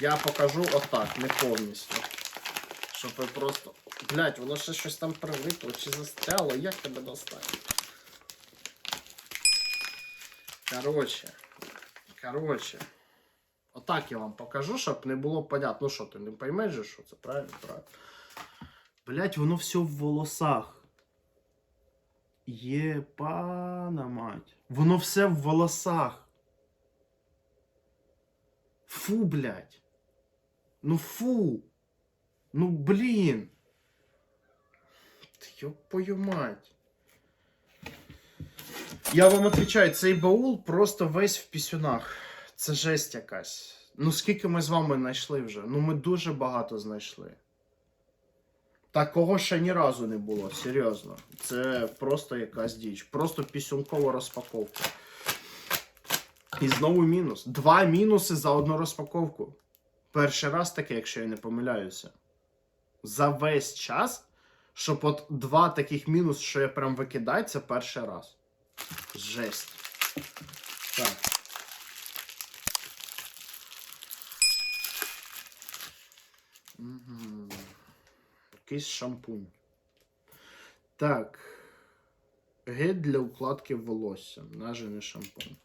Я покажу отак, не повністю. Щоб ви просто. Блять, воно ще щось там прилипло чи застряло, як тебе достати? Короче. Короче. Отак я вам покажу, щоб не було понятно. Ну що, ти не поймеш, що це правильно? Правильно. Блять, воно все в волосах. Єпана мать. Воно все в волосах. Фу, блядь. Ну фу. Ну блін. Йопою мать. Я вам отвечаю, цей баул просто весь в пісюнах. Це жесть якась. Ну скільки ми з вами знайшли вже? Ну ми дуже багато знайшли. Такого ще ні разу не було, серйозно. Це просто якась діч. Просто пісюнкова розпаковка. І знову мінус. Два мінуси за одну розпаковку. Перший раз таке, якщо я не помиляюся. За весь час, щоб от два таких мінус, що я прям викидаю, це перший раз. Жесть. Так. Якийсь шампунь. Так. Гель для укладки волосся. Навіть не шампунь.